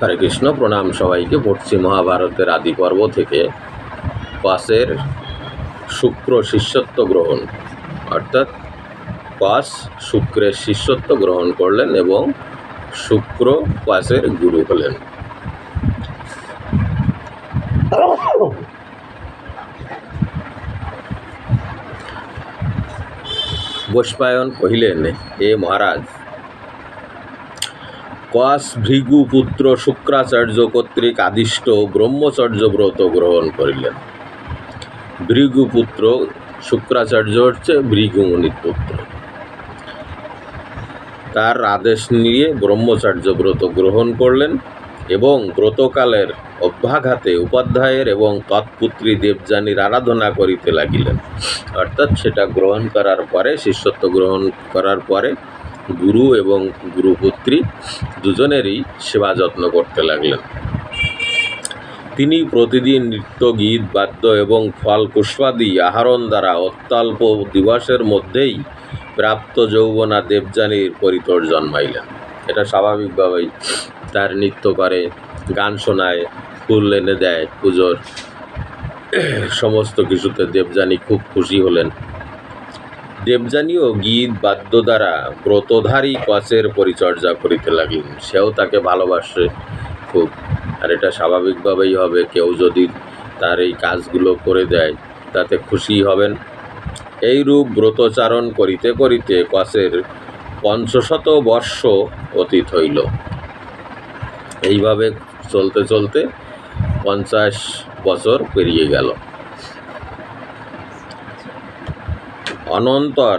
হরে কৃষ্ণ, প্রণাম সবাইকে। পড়ছি মহাভারতের আদি পর্ব থেকে পাশের শুক্র শিষ্যত্ব গ্রহণ। অর্থাৎ পাস শুক্রের শিষ্যত্ব গ্রহণ করলেন এবং শুক্র পাশের গুরু হলেন। বৈশ্বায়ন কহিলেন এ মহারাজ পুত্র শুক্রাচার্য কর্তৃক আদিষ্ট ব্রহ্মচর্য ব্রত গ্রহণ করিলেন। ভৃগু পুত্র শুক্রাচার্য হচ্ছে ভৃগু মুনির পুত্র তার আদেশ নিয়ে ব্রহ্মচার্য ব্রত গ্রহণ করলেন এবং ব্রতকালের অভ্যাঘাতে উপাধ্যায়ের এবং তৎপুত্রী দেবযানীর আরাধনা করিতে লাগিলেন। অর্থাৎ সেটা গ্রহণ করার পরে, শিষ্যত্ব গ্রহণ করার পরে গুরু এবং গুরুপুত্রী দুজনেরই সেবা যত্ন করতে লাগলেন। তিনি প্রতিদিন নৃত্য, গীত, বাদ্য এবং ফল পুষ্পাদি আহরণ দ্বারা অত্যল্প দিবসের মধ্যেই প্রাপ্ত যৌবনা দেবযানীর পরিতর জন্মাইলেন। এটা স্বাভাবিকভাবেই তার নৃত্য করে গান শোনায়, ফুল এনে দেয়, পুজোর সমস্ত কিছুতে দেবযানী খুব খুশি হলেন। দেবযানীও গীত বাদ্য দ্বারা ব্রতধারী কচের পরিচর্যা করিতে লাগলেন সেও তাকে ভালোবাসে খুব। আর এটা স্বাভাবিকভাবেই হবে, কেউ যদি তার এই কাজগুলো করে দেয়, তাতে খুশি হবেন। এইরূপ ব্রতচারণ করিতে করিতে কচের পঞ্চশত বর্ষ অতীত হইল। এইভাবে চলতে চলতে পঞ্চাশ বছর পেরিয়ে গেল। অনন্তর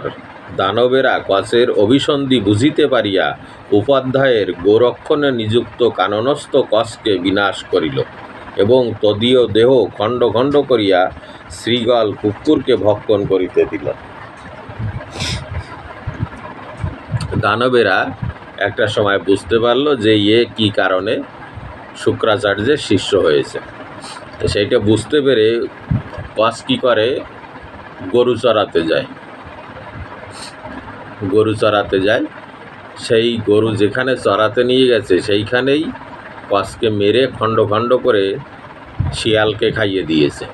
দানবেরা কচের অভিসন্ধি বুঝিতে পারিয়া উপাধ্যায়ের গোরক্ষণে নিযুক্ত কাননস্থ কচকে বিনাশ করিল এবং তদীয় দেহ খণ্ড খণ্ড করিয়া শ্রীগল কুকুরকে ভক্ষণ করিতে দিল। দানবেরা একটা সময় বুঝতে পারল যে ইয়ে কী কারণে শুক্রাচার্যের শিষ্য হয়েছে। সেইটা বুঝতে পেরে কস কী করে গরু চড়াতে যায়। গরু চড়াতে যায়। সেই গরু যেখানে চড়াতে নিয়ে গেছে, সেইখানেই কসকে মেরে খণ্ড খণ্ড করে শিয়ালকে খাইয়ে দিয়েছে।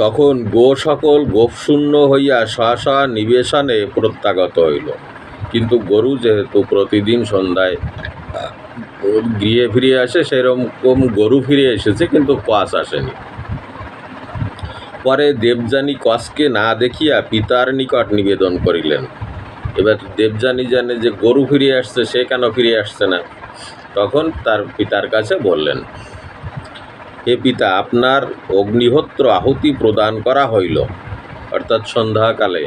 তখন গো সকল গোপশূন্য হইয়া স্ব নিবেশনে প্রত্যাগত হইল। কিন্তু গরু যেহেতু প্রতিদিন সন্ধ্যায় গৃহে ফিরে আসে, সেরকম গরু ফিরে এসেছে, কিন্তু কস আসেনি। পরে দেবযানী কসকে না দেখিয়া পিতার নিকট নিবেদন করিলেন। এবার দেবযানী জানে যে গরু ফিরে আসছে, সে কেন ফিরে আসছে না? তখন তার পিতার কাছে বললেন, হে পিতা, আপনার অগ্নিহোত্র আহুতি প্রদান করা হইল। অর্থাৎ সন্ধ্যাকালে।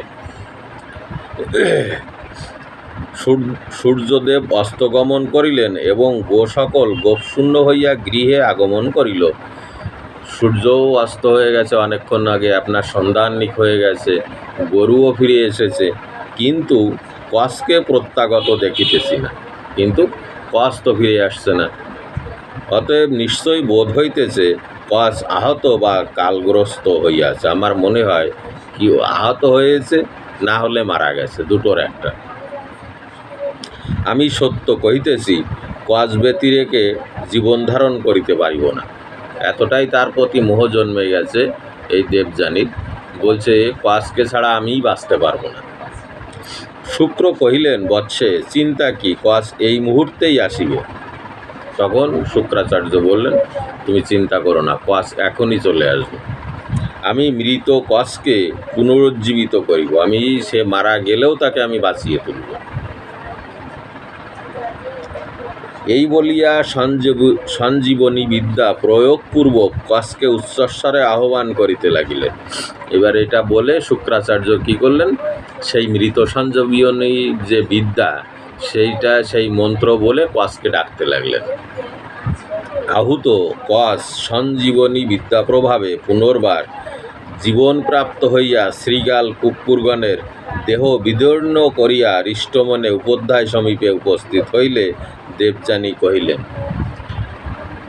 সূর্যদেব অস্তগমন করিলেন এবং গো সকল গোপশূন্য হইয়া গৃহে আগমন করিল। সূর্যও অস্ত হয়ে গেছে অনেকক্ষণ আগে, আপনার সন্ধ্যান্নিক হয়ে গেছে, গরুও ফিরে এসেছে। কিন্তু কসকে প্রত্যাগত দেখিতেছি না। কিন্তু কস তো ফিরে আসছে না। অতএব নিশ্চয়ই বোধ হইতেছে, কস আহত বা কালগ্রস্ত হইয়াছে। আমার মনে হয় কি আহত হয়েছে, না হলে মারা গেছে, দুটোর একটা। আমি সত্য কহিতেছি, কস ব্যতিরেকে জীবন ধারণ করিতে পারিব না। এতটাই তার প্রতি মোহ জন্মে গেছে এই দেবযানীর। বলছে কসকে ছাড়া আমিই বাঁচতে পারব না। শুক্র কহিলেন, বৎসে, চিন্তা কি? কস এই মুহূর্তেই আসিবে। তখন শুক্রাচার্য বললেন, তুমি চিন্তা করো না কস এখনই চলে আসবে। আমি মৃত কসকে পুনরুজ্জীবিত করিব। আমি সে মারা গেলেও তাকে আমি বাঁচিয়ে তুলব। এই বলিয়া সঞ্জীব সঞ্জীবনী বিদ্যা প্রয়োগপূর্বক কসকে উচ্চস্বরে আহ্বান করিতে লাগিলেন। এবার এটা বলে শুক্রাচার্য কি করলেন? সেই মৃত সঞ্জীবনী যে বিদ্যা, সেইটা সেই মন্ত্র বলে কসকে ডাকতে লাগলেন। আহুত কস সঞ্জীবনী বিদ্যা প্রভাবে পুনর্বার জীবনপ্রাপ্ত হইয়া শ্রীগাল কুকুরগণের দেহ বিদীর্ণ করিয়া হৃষ্টমনে উপাধ্যায় সমীপে উপস্থিত হইলে দেবযানী কহিলেন,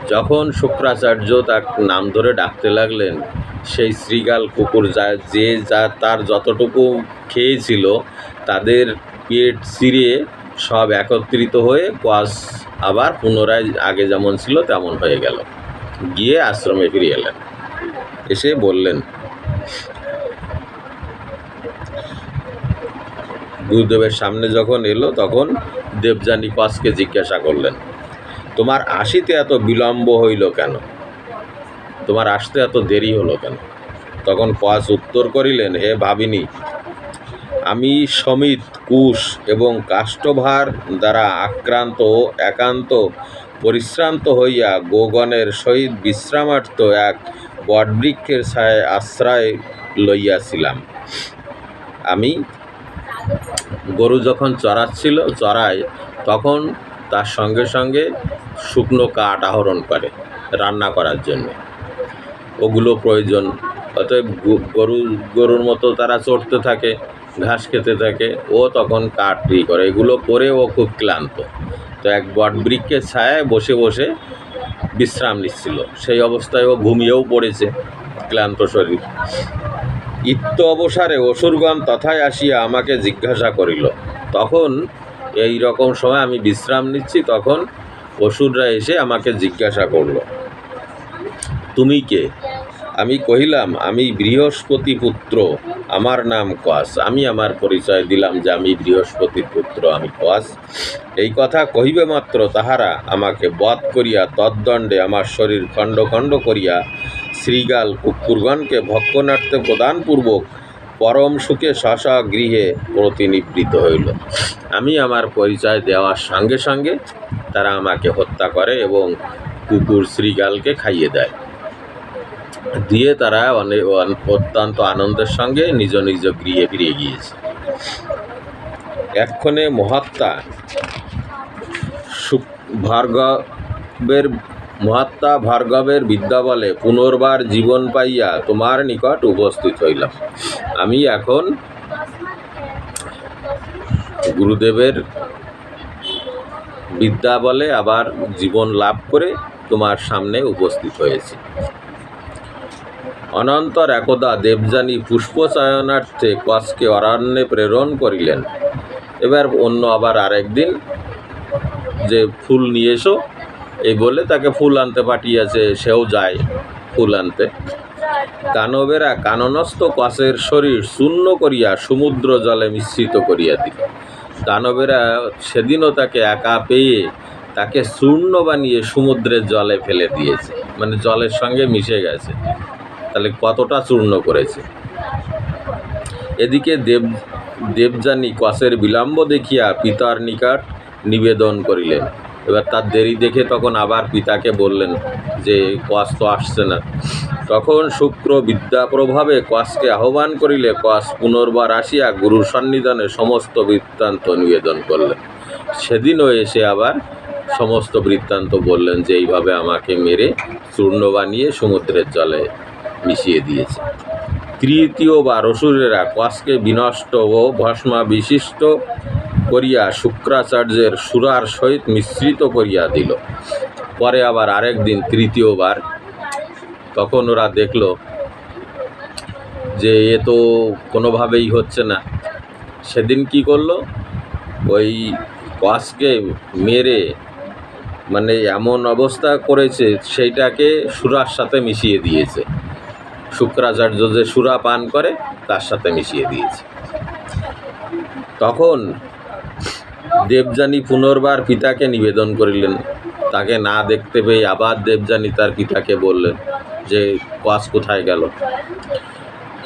যখন শুক্রাচার্য তার নাম ধরে ডাকতে লাগলেন, সেই শ্রীগাল কুকুর যা, যে যা তার যতটুকু খেয়েছিল, তাদের পেট চিরে সব একত্রিত হয়ে কোয়াস আবার পুনরায় আগে যেমন ছিল তেমন হয়ে গেল। গিয়ে আশ্রমে ফিরে এলেন। এসে বললেন গুরুদেবের সামনে যখন এলো, তখন দেবযানী কসকে জিজ্ঞাসা করলেন, তোমার আসিতে এত বিলম্ব হইল কেন? তোমার আসতে এত দেরি হলো কেন? তখন কস উত্তর করিলেন, হে ভাবিনী, আমি সমিত, কুশ এবং কাষ্ঠভার দ্বারা আক্রান্ত ও একান্ত, পরিশ্রান্ত হইয়া গোগণের সহিত বিশ্রামার্থ এক বটবৃক্ষের ছায় আশ্রয় লইয়াছিলাম। আমি গরু যখন চড়াচ্ছিল, চড়ায়, তখন তার সঙ্গে সঙ্গে শুকনো কাঠ আহরণ করে রান্না করার জন্য। ওগুলো প্রয়োজন। অতএব গরু, গরুর মতো তারা চড়তে থাকে, ঘাস খেতে থাকে, ও তখন কাঠ ই করে। এগুলো করে ও খুব ক্লান্ত। তো এক বট বৃক্ষের ছায়ায় বসে বসে বিশ্রাম নিচ্ছিল। সেই অবস্থায় ও ঘুমিয়েও পড়েছে ক্লান্ত শরীর। ইত্য অবসারে অসুরগণ তথায় আসিয়া আমাকে জিজ্ঞাসা করিল। তখন এই রকম সময় আমি বিশ্রাম নিচ্ছি, তখন অসুররা এসে আমাকে জিজ্ঞাসা করল, তুমি কে? আমি কহিলাম, আমি বৃহস্পতি পুত্র, আমার নাম কস আমি আমার পরিচয় দিলাম যে আমি বৃহস্পতির পুত্র, আমি কস এই কথা কহিবে মাত্র তাহারা আমাকে বধ করিয়া তদ্দণ্ডে আমার শরীর খণ্ড খণ্ড করিয়া শ্রীগাল কুকুরগণকে ভক্ষণার্থে প্রদানপূর্বক পরম সুখে স্ব গৃহে প্রতিনিবৃত হইল। আমি আমার পরিচয় দেওয়ার সঙ্গে সঙ্গে তারা আমাকে হত্যা করে এবং কুকুর শ্রীগালকে খাইয়ে দেয়। দিয়ে তারা অনেক অত্যন্ত আনন্দের সঙ্গে নিজ নিজ গৃহে ফিরে গিয়েছে। এক্ষণে মহাত্মা ভার্গবের মহাত্মা ভার্গবের বিদ্যা বলে, পুনর্বার জীবন পাইয়া তোমার নিকট উপস্থিত হইলাম। আমি এখন গুরুদেবের বিদ্যা বলে আবার জীবন লাভ করে তোমার সামনে উপস্থিত হয়েছি। অনন্তর একদা দেবযানী পুষ্পচয়নার্থে কসকে অরণ্যে প্রেরণ করিলেন। এবার অন্য আবার আরেকদিন যে ফুল নিয়ে এসো এই বলে তাকে ফুল আনতে পাঠিয়েছে, সেও যায় ফুল আনতে। কানবেরা কাননস্থ কসের শরীর শূন্য করিয়া সমুদ্র জলে মিশ্রিত করিয়া দিল। দানবেরা সেদিনও তাকে একা পেয়ে তাকে চূর্ণ বানিয়ে সমুদ্রের জলে ফেলে দিয়েছে। মানে জলের সঙ্গে মিশে গেছে। তাহলে কতটা চূর্ণ করেছে? এদিকে দেব, দেবযানী কসের বিলম্ব দেখিয়া পিতার নিকট নিবেদন করিলেন। এবার তার দেরি দেখে তখন আবার পিতাকে বললেন যে কস তো আসছে না। তখন শুক্র বিদ্যা প্রভাবে কসকে আহ্বান করিলে কস পুনর্বার আসিয়া গুরুর সন্নিধানে সমস্ত বৃত্তান্ত নিবেদন করলেন। সেদিনও এসে আবার সমস্ত বৃত্তান্ত বললেন যে এইভাবে আমাকে মেরে চূর্ণ বানিয়ে সমুদ্রের জলে মিশিয়ে দিয়েছে। তৃতীয়বার অসুরেরা কসকে বিনষ্ট ও ভস্মা বিশিষ্ট করিয়া শুক্রাচার্যের সুরার সহিত মিশ্রিত করিয়া দিল। পরে আবার আরেক দিন তৃতীয়বার তখন ওরা দেখল যে এ তো কোনোভাবেই হচ্ছে না। সেদিন কি করল? ওই কসকে মেরে মানে এমন অবস্থা করেছে সেইটাকে সুরার সাথে মিশিয়ে দিয়েছে। শুক্রাচার্য যে সুরা পান করে তার সাথে মিশিয়ে দিয়েছে। তখন দেবযানী পুনর্বার পিতাকে নিবেদন করিলেন। তাকে না দেখতে পেয়ে আবার দেবযানী তার পিতাকে বললেন যে কস কোথায় গেল?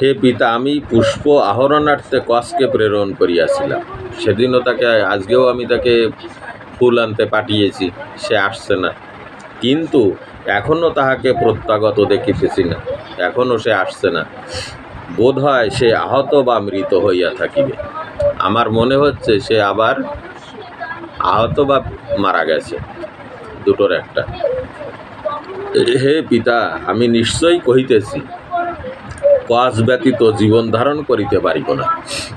হে পিতা, আমি পুষ্প আহরণার্থে কসকে প্রেরণ করিয়াছিলাম। সেদিনও তাকে, আজকেও আমি তাকে ফুল আনতে পাঠিয়েছি, সে আসছে না। কিন্তু এখনও তাহাকে প্রত্যাগত দেখিতেছি না, এখনও সে আসছে না। বোধ হয় সে আহত বা মৃত হইয়া থাকিবে। আমার মনে হচ্ছে সে আবার আহত বা মারা গেছে, দুটোর একটা। হে পিতা, আমি নিশ্চয়ই কহিতেছি কস ব্যতীত জীবন ধারণ করিতে পারিব না।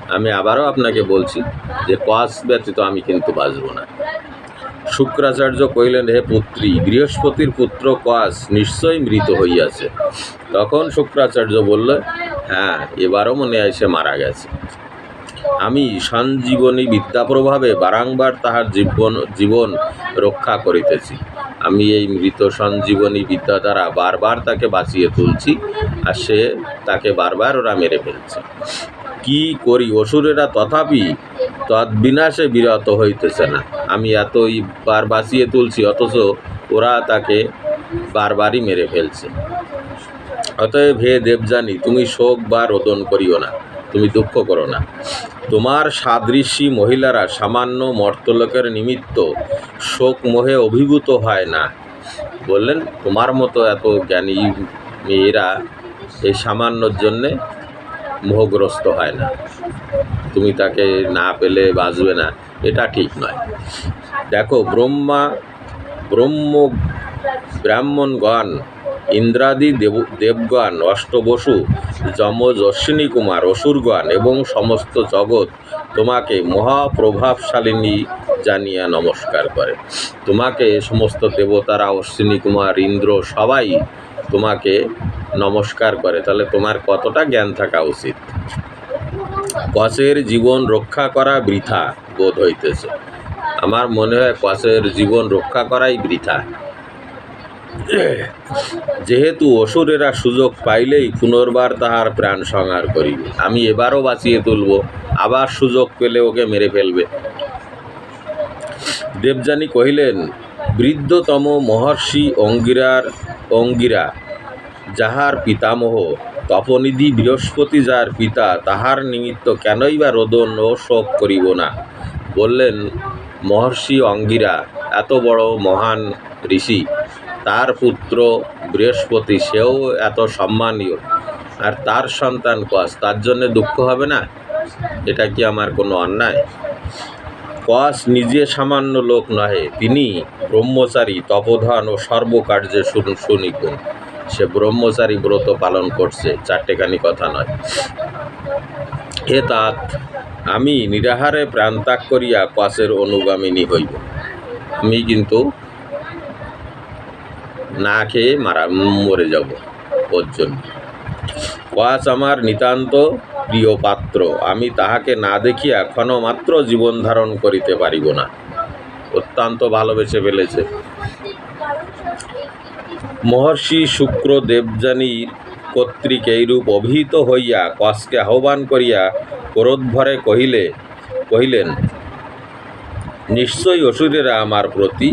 আমি আবারও আপনাকে বলছি যে কস ব্যতীত আমি কিন্তু বাঁচব না। শুক্রাচার্য কহিলেন, হে পুত্রী, বৃহস্পতির পুত্র কস নিশ্চয়ই মৃত হইয়াছে। তখন শুক্রাচার্য বলল হ্যাঁ এবারও মনে হয় সে মারা গেছে। আমি সঞ্জীবনী বিদ্যা প্রভাবে বারংবার তাহার জীবন জীবন রক্ষা করিতেছি। আমি এই মৃত সঞ্জীবনী বিদ্যা দ্বারা বারবার তাকে বাঁচিয়ে তুলছি আর সে তাকে বারবার ওরা মেরে ফেলছে। কি করি? অসুরেরা তথাপি তৎবিনাশে বিরত হইতেছে না। আমি এতই বার বাঁচিয়ে তুলছি, অথচ ওরা তাকে বারবারই মেরে ফেলছে। অতএব হে দেবজানী তুমি শোক বা রোদন করিও না। তুমি দুঃখ করো না। তোমার সাদৃশ্যী মহিলারা সামান্য মর্তলোকের নিমিত্ত শোক মোহে অভিভূত হয় না। বললেন, তোমার মতো এত জ্ঞানী মেয়েরা এই সামান্যর জন্যে মোহগ্রস্ত হয় না। তুমি তাকে না পেলে বাঁচবে না। এটা ঠিক নয়। দেখো, ব্রহ্মা, ব্রহ্ম, ব্রাহ্মণগণ ইন্দ্রাদি দেব দেবগণ অষ্টবসু যমজ অশ্বিনী কুমার অসুরগণ এবং সমস্ত জগৎ তোমাকে মহাপ্রভাবশালিনী জানিয়া নমস্কার করে। তোমাকে সমস্ত দেবতারা, অশ্বিনী কুমার, ইন্দ্র সবাই তোমাকে নমস্কার করে। তাহলে তোমার কতটা জ্ঞান থাকা উচিত? কচের জীবন রক্ষা করা বৃথা বোধ হইতেছে। আমার মনে হয় কচের জীবন রক্ষা করাই বৃথা। যেহেতু অসুরেরা সুযোগ পাইলেই পুনর্বার তাহার প্রাণ সংহার করিবে। আমি এবারও বাঁচিয়ে তুলব, আবার সুযোগ পেলে ওকে মেরে ফেলবে। দেবযানী কহিলেন, বৃদ্ধতম মহর্ষি অঙ্গিরার অঙ্গিরা, যাহার পিতামহ তপনিধি বৃহস্পতি যার পিতা, তাহার নিমিত্ত কেনই বা রোদন ও শোক করিব না। বললেন, মহর্ষি অঙ্গিরা, এত বড় মহান ঋষি। তার পুত্র বৃহস্পতি, সেও এত সম্মানীয়। আর তার সন্তান কস, তার জন্য দুঃখ হবে না? এটা কি আমার কোনো অন্যায়? কস, নিজে সামান্য লোক নহে, তিনি ব্রহ্মচারী, তপধন ও সর্বকার্যে সু- সুনিপুণ সে ব্রহ্মচারী ব্রত পালন করছে, চারটেখানি কথা নয়। হে তাত আমি নিরাহারে প্রাণ ত্যাগ করিয়া কসের অনুগামিনী হইব। আমি কিন্তু না খেয়ে মারা, মরে যাব ওর জন্য। কয়াস আমার নিতান্ত প্রিয় পাত্র, আমি তাহাকে না দেখিয়া মাত্র জীবন ধারণ করিতে পারিব না। অত্যন্ত ভালোবেসে ফেলেছে। মহর্ষি শুক্র দেবযানীর কর্তৃক এইরূপ অভিহিত হইয়া কসকে আহ্বান করিয়া ক্রোধভরে কহিলে, কহিলেন, নিশ্চয়ই অসুরেরা আমার প্রতি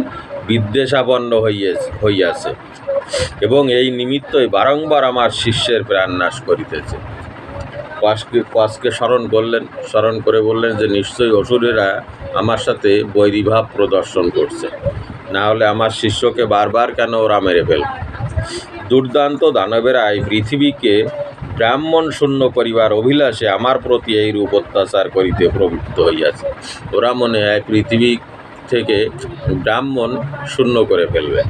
বিদ্বেষাপন্ন হইয়াছে হইয়াছে এবং এই নিমিত্তই বারংবার আমার শিষ্যের প্রাণনাশ করিতেছে। কসকে কসকে স্মরণ করলেন, স্মরণ করে বললেন যে নিশ্চয়ই অসুরেরা আমার সাথে বৈরিভাব প্রদর্শন করছে। না হলে আমার শিষ্যকে বারবার কেন ওরা মেরে ফেলবে? দুর্দান্ত দানবেরা এই পৃথিবীকে ব্রাহ্মণ শূন্য করিবার অভিলাষে আমার প্রতি এইরূপ অত্যাচার করিতে প্রবৃত্ত হইয়াছে। ওরা মনে হয় পৃথিবী থেকে ব্রাহ্মণ শূন্য করে ফেলবে।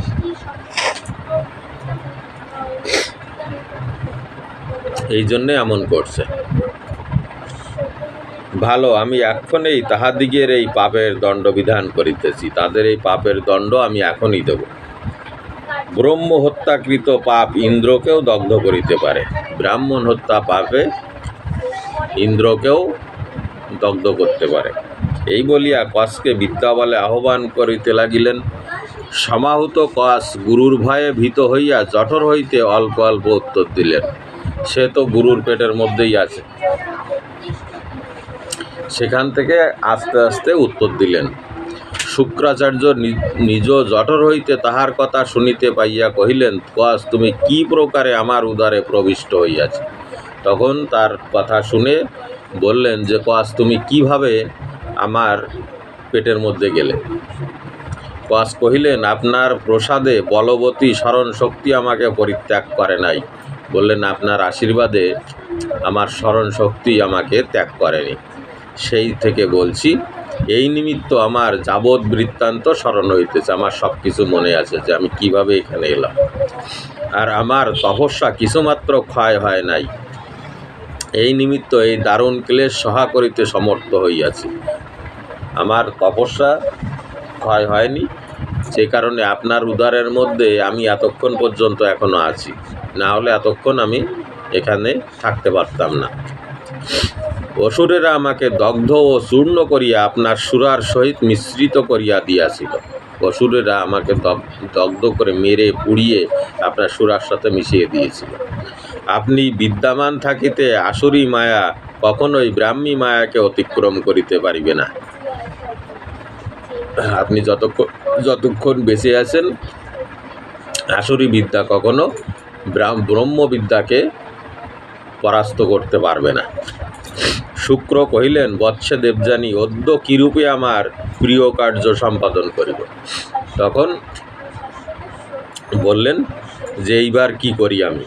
এই জন্যে এমন করছে। ভালো, আমি এক্ষণেই তাহাদিগের এই পাপের দণ্ড বিধান করিতেছি। তাদের এই পাপের দণ্ড আমি এখনই দেব। ব্রহ্ম হত্যাকৃত পাপ ইন্দ্রকেও দগ্ধ করিতে পারে। ব্রাহ্মণ হত্যা পাপে ইন্দ্রকেও দগ্ধ করতে পারে। এই বলিয়া কসকে বিদ্যা বলে আহ্বান করিতে লাগিলেন। সমাহত কস গুরুর ভয়ে ভীত হইয়া জঠর হইতে অল্প অল্প উত্তর দিলেন। সে তো গুরুর পেটের মধ্যেই আছে। সেখান থেকে আস্তে আস্তে উত্তর দিলেন, শুক্রাচার্য নিজ জঠর হইতে তাহার কথা শুনিতে পাইয়া কহিলেন, কস তুমি কি প্রকারে আমার উদারে প্রবিষ্ট হইয়াছ? তখন তার কথা শুনে বললেন যে, কস তুমি কীভাবে আমার পেটের মধ্যে গেলে। কস কহিলেন, আপনার প্রসাদে বলবতী স্মরণ শক্তি আমাকে পরিত্যাগ করে নাই। বললেন, আপনার আশীর্বাদে আমার স্মরণ শক্তি আমাকে ত্যাগ করেনি। সেই থেকে বলছি, এই নিমিত্ত আমার যাবৎ বৃত্তান্ত স্মরণ হইতেছে। আমার সব কিছু মনে আছে যে আমি কীভাবে এখানে এলাম। আর আমার তপস্যা কিছুমাত্র ক্ষয় হয় নাই। এই নিমিত্ত এই দারুণ ক্লেশ সহা করিতে সমর্থ হইয়াছি। আমার তপস্যা ক্ষয় হয়নি। সে কারণে আপনার উদারের মধ্যে আমি এতক্ষণ পর্যন্ত এখনও আছি। না হলে এতক্ষণ আমি এখানে থাকতে পারতাম না। অসুরেরা আমাকে দগ্ধ ও চূর্ণ করিয়া আপনার সুরার সহিত মিশ্রিত করিয়া দিয়াছিল। অসুরেরা আমাকে দগ- দগ্ধ করে মেরে পুড়িয়ে আপনার সুরার সাথে মিশিয়ে দিয়েছিল। আপনি বিদ্যমান থাকিতে আসুরি মায়া কখনোই ব্রাহ্মী মায়াকে অতিক্রম করিতে পারিবে না। আপনি যতক্ষণ যতক্ষণ বেঁচে আছেন, আসুরি বিদ্যা কখনো ব্রাহ্ম ব্রহ্মবিদ্যাকে পরাস্ত করতে পারবে না। শুক্র কহিলেন, বৎসে দেবযানী, অদ্য কিরূপে আমার প্রিয় কার্য সম্পাদন করিব? তখন বললেন, যে এইবার কি করি আমি?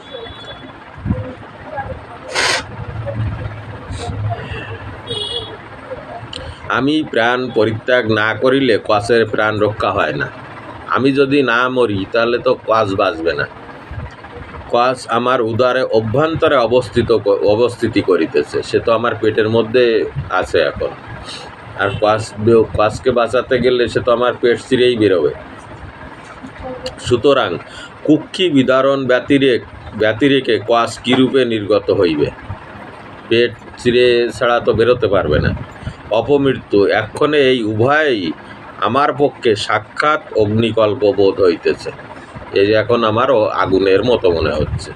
আমি প্রাণ পরিত্যাগ না করিলে কসের প্রাণ রক্ষা হয় না। আমি যদি না মরি, তাহলে তো কস বাঁচবে না। কস আমার উদারে অভ্যন্তরে অবস্থিত অবস্থিতি করিতেছে। সে তো আমার পেটের মধ্যে আছে এখন। আর বে- কসকে বাঁচাতে গেলে সে তো আমার পেট চিরেই বেরোবে। সুতরাং কুক্ষি বিদারণ ব্যতিরেক ব্যতিরেকে কস কীরূপে নির্গত হইবে? পেট চিরে ছাড়া তো বেরোতে পারবে না। অপমৃত্যু। এক্ষণে এই উভয়ই আমার পক্ষে সাক্ষাৎ অগ্নিকল্প বোধ হইতেছে। এই যে এখন আমারও আগুনের মতো মনে হচ্ছে।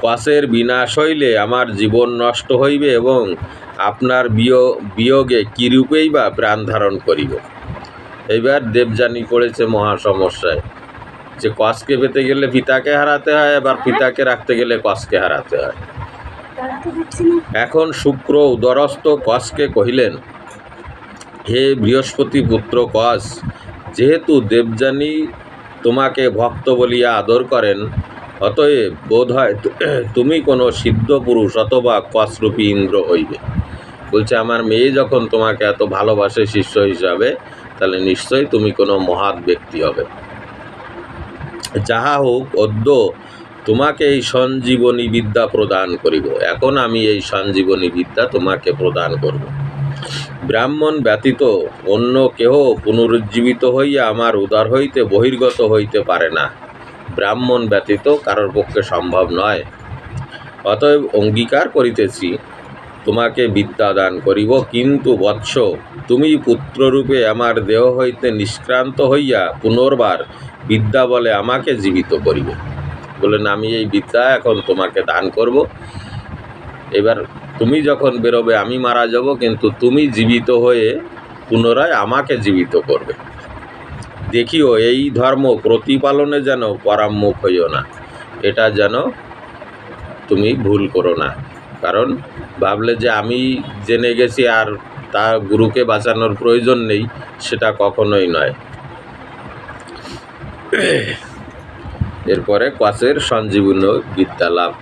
পাশের বিনাশ হইলে আমার জীবন নষ্ট হইবে এবং আপনার বিয়- বিয়োগে কিরূপেই বা প্রাণ ধারণ করিব। এইবার দেবযানী পড়েছে মহা সমস্যায় যে কসকে পেতে গেলে পিতাকে হারাতে হয়, আবার পিতাকে রাখতে গেলে কসকে হারাতে হয়। এখন শুক্র উদরস্থ কসকে কহিলেন, হে বৃহস্পতি পুত্র কস, যেহেতু দেবযানী তোমাকে ভক্ত বলিয়া আদর করেন, অতএব বোধ হয় তুমি কোনো সিদ্ধ পুরুষ অথবা কসরূপী ইন্দ্র হইবে। বলছে, আমার মেয়ে যখন তোমাকে এত ভালোবাসে শিষ্য হিসাবে, তাহলে নিশ্চয়ই তুমি কোনো মহৎ ব্যক্তি হবে। যাহা হোক, অদ্য তোমাকে এই সঞ্জীবনী বিদ্যা প্রদান করিব। এখন আমি এই সঞ্জীবনী বিদ্যা তোমাকে প্রদান করব। ব্রাহ্মণ ব্যতীত অন্য কেহ পুনরুজ্জীবিত হইয়া আমার উদার হইতে বহির্গত হইতে পারে না। ব্রাহ্মণ ব্যতীত কারোর পক্ষে সম্ভব নয়। অতএব অঙ্গীকার করিতেছি, তোমাকে বিদ্যা দান করিব। কিন্তু বৎস, তুমি পুত্ররূপে আমার দেহ হইতে নিষ্ক্রান্ত হইয়া পুনর্বার বিদ্যা বলে আমাকে জীবিত করিবে। বললেন, আমি এই বিদ্যা এখন তোমাকে দান করব। এবার তুমি যখন বেরোবে, আমি মারা যাব, কিন্তু তুমি জীবিত হয়ে পুনরায় আমাকে জীবিত করবে। দেখিও, এই ধর্ম প্রতিপালনে যেন পরাম্মুখ হইও না। এটা যেন তুমি ভুল করো না। কারণ ভাবলে যে আমি জেনে গেছি আর তা গুরুকে বাঁচানোর প্রয়োজন নেই, সেটা কখনোই নয়। এরপরে কাছের সঞ্জীবনী বিদ্যা লাভ।